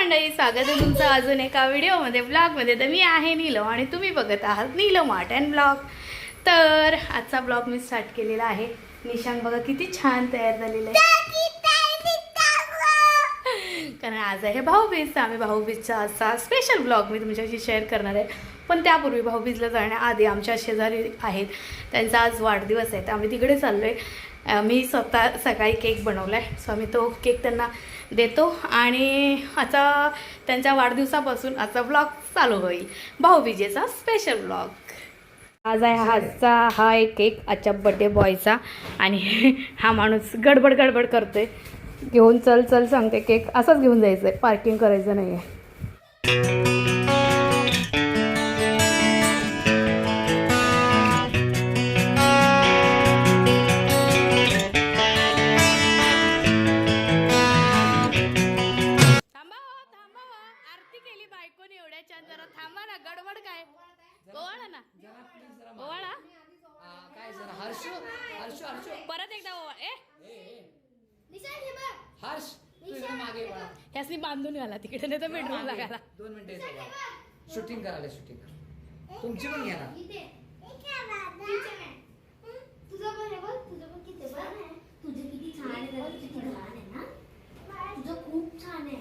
मंडळी स्वागत आहे तुमचं अजून एका व्हिडिओमध्ये ब्लॉगमध्ये तर मी आहे नीलम आणि तुम्ही बघत आहात नीलम आर्ट अँड ब्लॉग तर आजचा ब्लॉग मी स्टार्ट केलेला आहे. निशांक बघा किती छान तयार झालेला आहे. कारण आज आहे भाऊबीज आम्ही भाऊबीजचा असा स्पेशल ब्लॉग मी तुमच्याशी शेअर करणार आहे. पण त्यापूर्वी भाऊबीजला जाण्याआधी आमच्या शेजारी आहेत. त्यांचा आज वाढदिवस आहे तर आम्ही तिकडे चाललो आहे मी स्वतः सकाळी केक बनवला आहे सो आम्ही तो केक त्यांना देतो आणि आता त्यांच्या वाढदिवसापासून आजचा ब्लॉग चालू होईल. भाऊबीजेचा स्पेशल ब्लॉग आज आहे आजचा हा एक केक आजच्या बड्डे बॉयचा आणि हा माणूस गडबड गडबड करतोय. घेऊन चल चल सांगते केक असाच घेऊन जायचं आहे पार्किंग करायचं नाही आहे ओवाळा ना. ओवाळा. काय सर हर्ष हर्ष हर्ष. परत एकदा ओवाळ. ए. हर्ष तू इकडे मागे बांधून घाला तिकडे नाही तर बेडरूम लागायला. दोन मिनिटं शूटिंग करायला शूटिंग तुमची पण घ्या ना. तुझं पण आहे बघ तुझं पण किती छान आहे. तुझं किती छान आहे बघ, किती छान आहे ना. तुझं खूप छान आहे.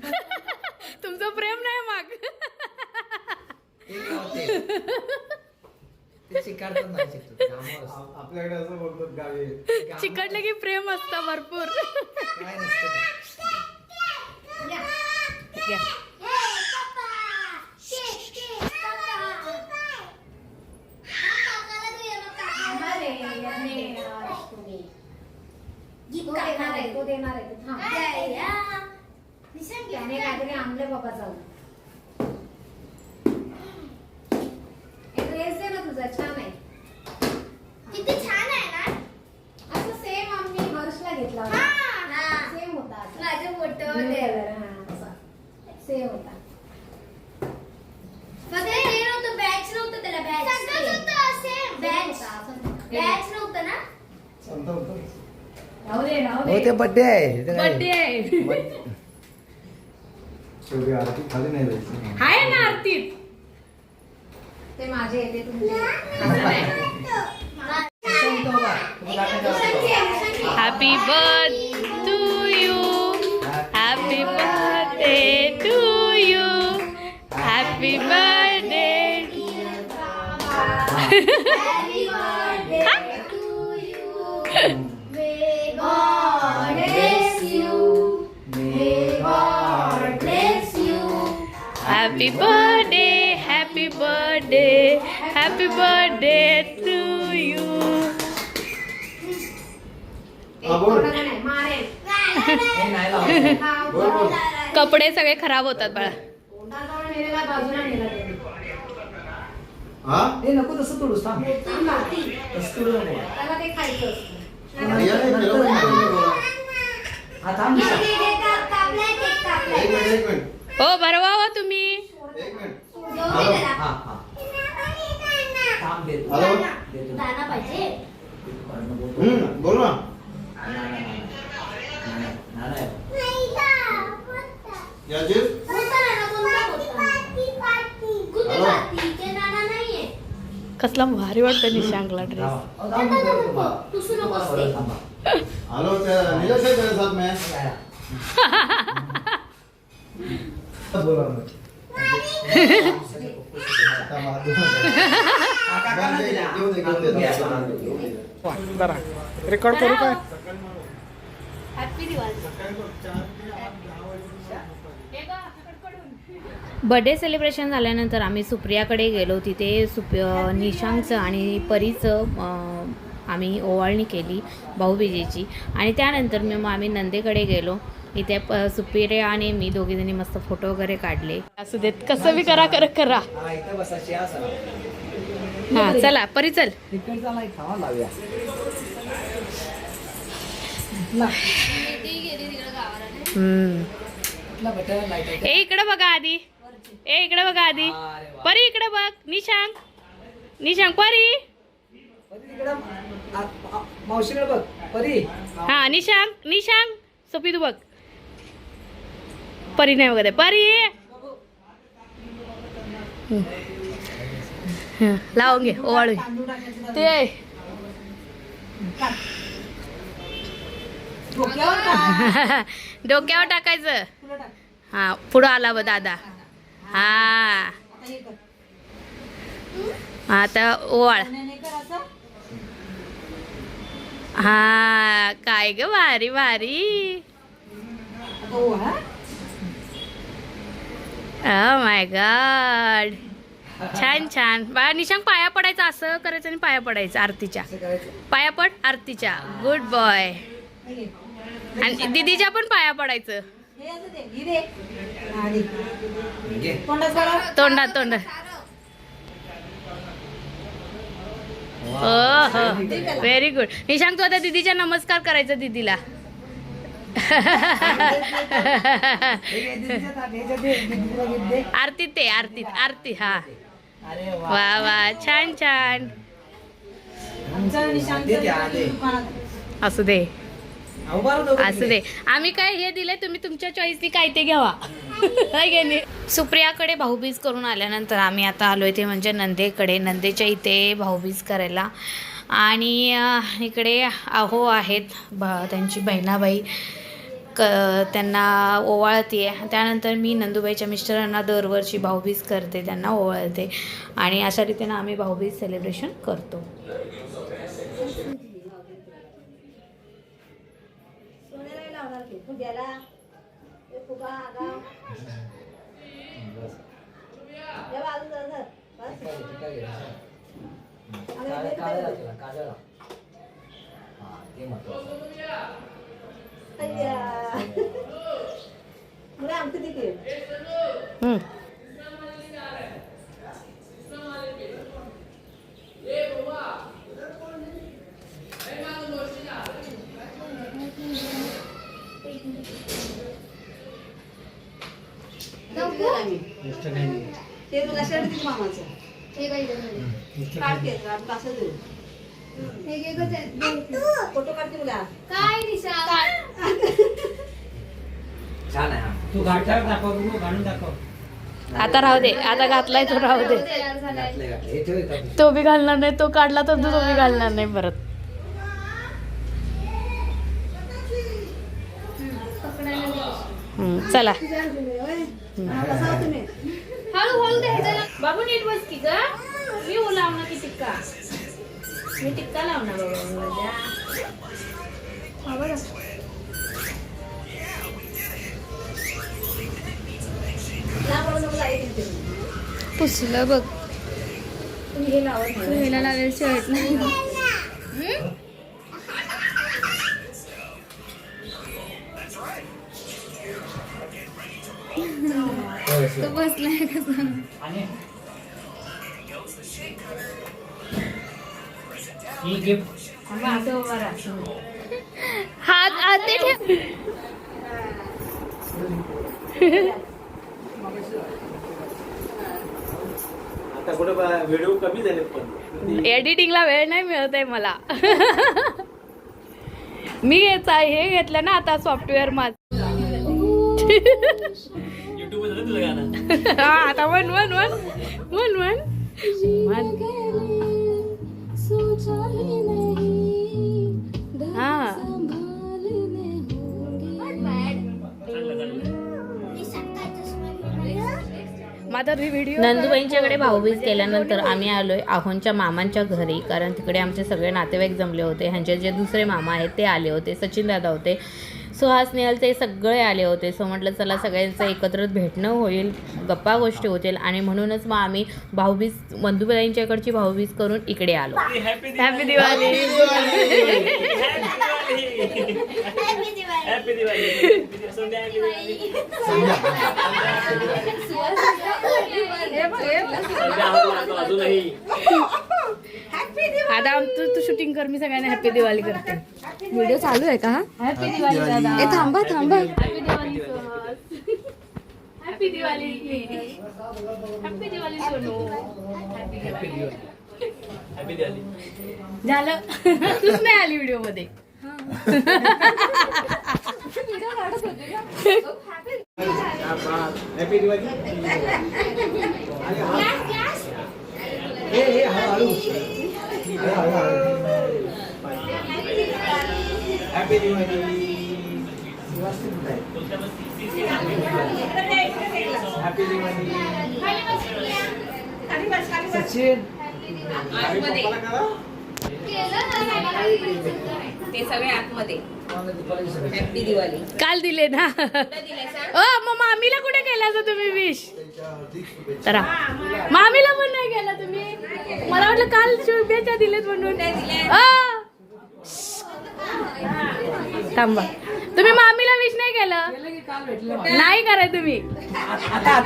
तुमचं प्रेम नाही माग एक लावते ते चिकाडतात नाही चिकटत. कामावर असतं. आप- आपल्याकडे असं बोलतात गावी. चिकटलं की प्रेम असतं भरपूर. काय नसतं. हे! हा, देणार आहे. तो थांब. त्याने काहीतरी आणले बाबा जाऊ ड्रेस दे ना तुझा छान आहे किती छान आहे ना असं सेम आम्ही हर्षला घेतला होता हा. सेम होता असा. माझं मोठं Blue होते. हा. सेम हे नव्हतं बॅच नव्हतं त्याला बॅच सगळंच होतं सेम बॅच होता, असं होता. बॅच नव्हतं ना संत होतं राहू दे राहू हो दे ते बड्डे आहे ते काय? बड्डे आहे शेवटी आरती खाली नाही जायची आहे ना आरतीत ते माझे येते तुमचे तुम्ही. हॅपी बर्थ नाही, मारेल. हे नाही लावायचं. हा, बोल बोल. कपडे सगळे खराब होतात बाळा. हा हे नको तसं तोडूस थांब थांबा. तसं तोडू नको त्याला ते खायचं असतं. या नाही, केलं पण नाही. हा थांब हे कापलाय केक एक. मिनिट एक मिनिट हो बरवा हो तुम्ही एक मिनिट त्याला. हा हा थांब देतो हॅलो देतो दाना पाहिजे हम्म बोल ना नाही, नाही, नाही. नाही, नाही, नाही. याची कोणता नाना, कोणता कोणता? कुठे हॅलो. पार्टी? ते नाना नाहीये. कसला भारी वाटतं निशांकला ड्रेस. रेकॉर्ड करू काय? बर्थडे सेलिब्रेशन झाल्यानंतर आम्ही सुप्रियाकडे गेलो. तिथे सुप अं, निशांकचं आणि परीचं आम्ही ओवाळणी केली भाऊबीजेची आणि त्यानंतर मग आम्ही नंदेकडे गेलो. इथे प सुप्रिया आणि मी दोघीजणी मस्त फोटो वगैरे काढले. असू देत कसं बी करा कर करा. हा, चला परी चल. इकडे बघा आधी. ए इकडे बघा आधी. परी इकडे बघ. निशांक. निशांक परी. मावशीकडे बघ. परी. हा निशांक निशांक. सोपी तू बघ. परी नाही आहे. परी. लावून घे ओवाळू ते. डोक्यावर टाकायचं. हा पुढं आला बघ दादा. हा. आता ओवाळ हा काय ग भारी भारी माय oh गॉड छान छान. बा निशांक पाया पडायचं असं करायचं आणि पाया पडायचं आरतीच्या. पाया पड आरतीच्या. गुड बॉय आणि दीदीच्या पण पाया पडायचं. तोंडात तोंडात हो व्हेरी गुड निशांक तू आता दीदीच्या नमस्कार करायचं दीदीला. हे. आरतीत ते आरतीत आरती हा. अरे वा वा छान छान. असू दे. असू दे. आम्ही काय हे दिले तुम्ही तुमच्या चॉईसनी काय ते घ्यावा? सुप्रियाकडे भाऊबीज करून आल्यानंतर आम्ही आता आलो इथे म्हणजे नंदेकडे नंदेच्या इथे भाऊबीज करायला. आणि इकडे आहो आहेत ब त्यांची बहिणाबाई क त्यांना ओवाळते त्यानंतर मी नंदुबाईच्या मिस्टरांना दरवर्षी भाऊबीज करते त्यांना ओवाळते. आणि अशा रीतीनं आम्ही भाऊबीज सेलिब्रेशन करतो. टिका घे, टिका घे. काजळ- काजळ लाव तिला, काजळ लाव. हा, ते महत्वाचं. हं. हे तुला शर्ट दिली मामाचं. हे काय काढते असं दे फोटो काढते तुला काय निशा? छान आहे. तू घाटावर दाखव बघू घालून दाखव. आता राहू दे आता घातलाय तो राहू दे. तो? बी घालणार नाही तो काढला तर तो बी घालणार नाही परत. चला. हळूहळू द्यायचं बाबू नीट बस की ग मी लावणार की टिक्का मी टिक्का लावणार बाबा माझ्या पुसलं बघ हे लावेल शर्ट. नाही ही गिफ्ट हात आत ते ठेव आता कुठे व्हिडिओ कमी झाले पण. एडिटिंगला वेळ नाही मिळत आहे मला. मी घ्यायचा हे घेतलं ना आता सॉफ्टवेअर माझ हा आता one one one one one one हा नंदुबाईंच्याकडे भाऊबीज केल्यानंतर आम्ही आलोय आहोंच्या मामांच्या घरी कारण तिकडे आमचे सगळे नातेवाईक जमले होते. ह्यांचे जे दुसरे मामा आहेत ते आले होते. सचिन दादा होते. सुहास नेहलचे सगळे आले होते सो म्हटलं चला सगळ्यांचं एकत्र भेटणं होईल गप्पा गोष्टी होतील आणि म्हणूनच मग आम्ही भाऊबीज नंदुबाईंच्याकडची भाऊबीज करून इकडे आलो हॅपी दिवाळी आता आम- तू तू शूटिंग कर मी सगळ्यांना हॅपी दिवाळी करते. व्हिडिओ चालू आहे का? हॅपी दिवाळी दादा. थांबा थांबा. Happy Diwali happy Diwali happy Diwali Sonu. Happy Diwali happy Diwali झालं. तूच नाही आली व्हिडिओमध्ये happy Diwali happy Diwali happy Diwali Sachin आणि पप्पाला करा ते सगळे आतमध्ये. हॅपी दिवाळी काल दिले ना. ओ मग मामीला कुठे केला होता तुम्ही विश तर मामीला पण नाही केला तुम्ही? मला वाटलं काल शुभेच्छा दिलेत म्हणून! थांबा. तुम्ही मामीला विश नाही केलं? नाही कराय तुम्ही.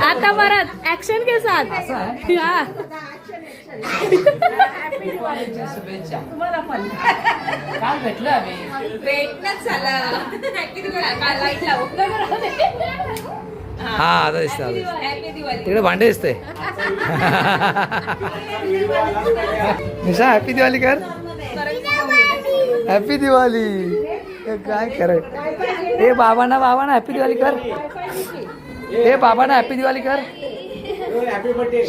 आता परत. ऍक्शन के साथ हा. काल भेटलो आम्ही. झालं. हा आता दिसतं तिकडे भांडे दिसते निशा हॅपी दिवाळी कर. हॅपी दिवाळी हे काय कर ए बाबांना बाबांना हॅपी दिवाळी कर. ए बाबांना हॅपी दिवाळी कर. हॅपी बर्थडे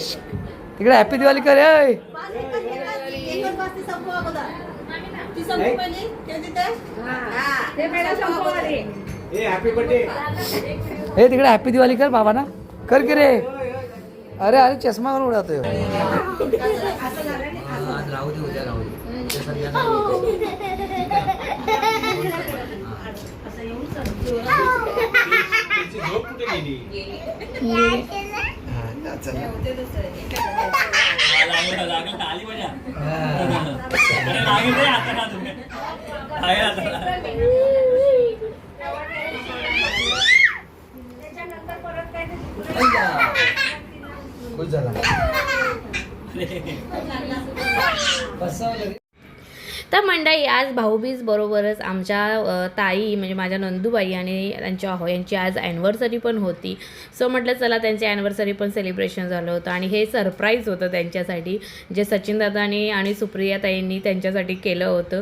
तिकडे हॅपी दिवाळी कर ए हे. हॅपी बर्थडे ए तिकडे हॅपी दिवाळी कर बाबांना. कर की रे? अरे अरे चष्मा करून उडवतोय राहू खुश झाला. तर मंडळी आज भाऊबीज बरोबरच आमच्या ताई म्हणजे माझ्या नंदूबाई आणि त्यांच्या अहो यांची आज ॲनिव्हर्सरी पण होती. सो म्हटलं चला त्यांची ॲनिव्हर्सरी पण सेलिब्रेशन झालं होतं आणि हे सरप्राईज होतं त्यांच्यासाठी. जे सचिनदादांनी आणि सुप्रिया ताईंनी त्यांच्यासाठी केलं होतं.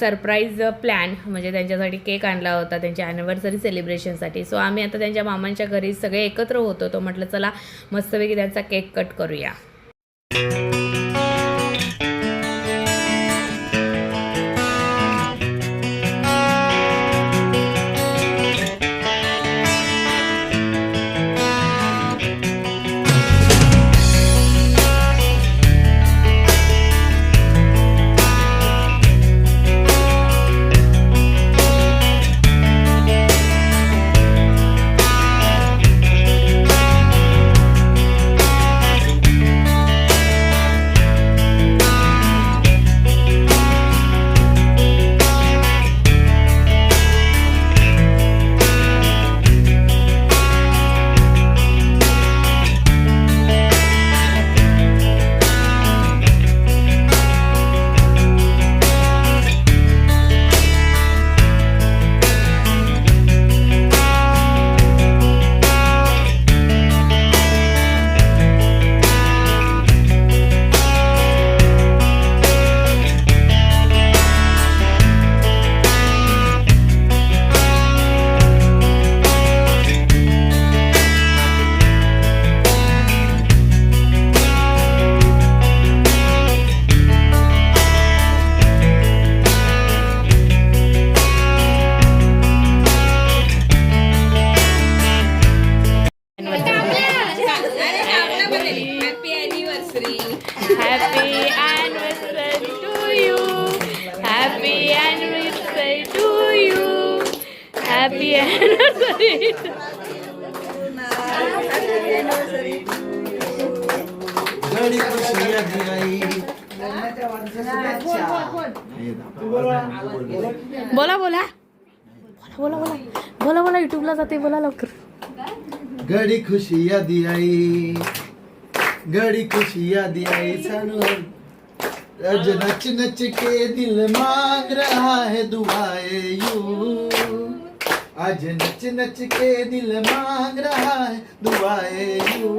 सरप्राईज प्लॅन म्हणजे त्यांच्यासाठी केक आणला होता त्यांच्या ॲनिव्हर्सरी सेलिब्रेशनसाठी सो आम्ही आता त्यांच्या मामांच्या घरी सगळे एकत्र होतो तो म्हटलं चला मस्तपैकी त्यांचा केक कट करूया. आधी आई. बोला बोला. बोला बोला. बोला बोला युट्यूबला जाते. बोला लवकर. घडी खुशी आधी आई. घड़ी खुशी याद आई सानू आज नच नच के दिल मांग रहा है दुआए यू. आज नच नच के दिल मांग रहा है दुआए यू.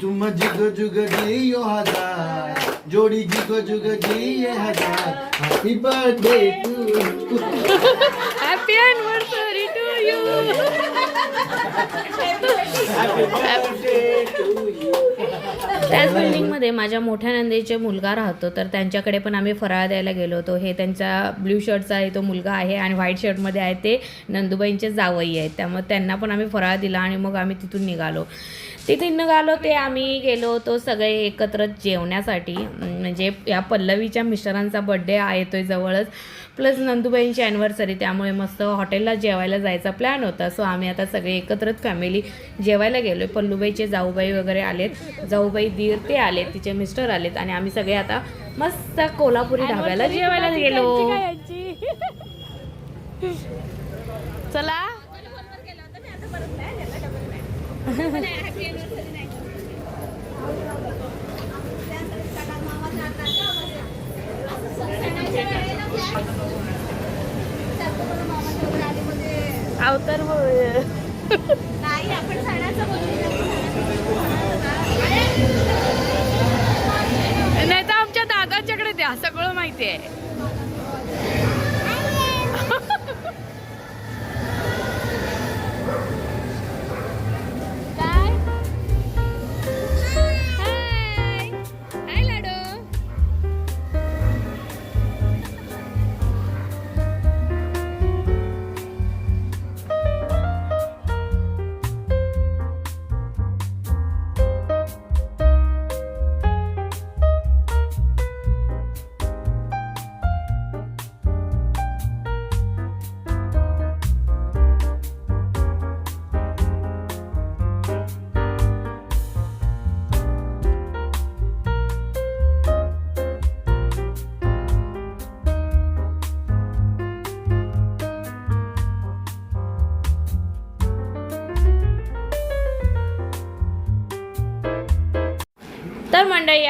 जुम जुग जुग जियो हजार जोड़ी जिगो जुग जी जिए हजार. Happy birthday to happy anniversary त्याच बिल्डिंगमध्ये माझ्या मोठ्या नंदेचे मुलगा राहतो तर त्यांच्याकडे पण आम्ही फराळ द्यायला गेलो होतो. हे त्यांचा ब्ल्यू शर्टचा आहे तो मुलगा आहे आणि व्हाईट शर्टमध्ये आहे ते नंदुबाईंचे जावई आहेत. त्यामुळे त्यांना पण आम्ही फराळ दिला आणि मग आम्ही तिथून निघालो. तिथे निघालो ते आम्ही गेलो होतो सगळे एकत्र जेवण्यासाठी. म्हणजे या पल्लवीच्या मिस्टरांचा बड्डे येतोय जवळच. प्लस नंदुबाईंची ॲनिव्हर्सरी त्यामुळे मस्त हॉटेलला जेवायला जायचा प्लॅन होता. सो आम्ही आता सगळे एकत्रच फॅमिली जेवायला गेलो पल्लूबाईचे जाऊबाई वगैरे आलेत. जाऊबाई दीर ते आलेत. तिचे मिस्टर आलेत. आणि आम्ही सगळे आता मस्त कोल्हापुरी ढाब्याला जेवायला गेलो. चला.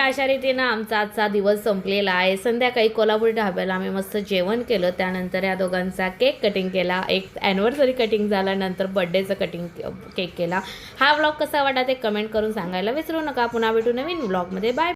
अशा रीतीनं आमचा आजचा दिवस संपलेला आहे. संध्याकाळी कोल्हापुरी ढाब्याला आम्ही मस्त जेवण केलं. त्यानंतर या दोघांचा केक कटिंग केला. एक ॲनिव्हर्सरी कटिंग झाल्यानंतर बड्डेचं कटिंग केक केला. हा व्लॉग कसा वाटा ते कमेंट करून सांगायला विसरू नका. पुन्हा भेटू नवीन व्लॉगमध्ये बाय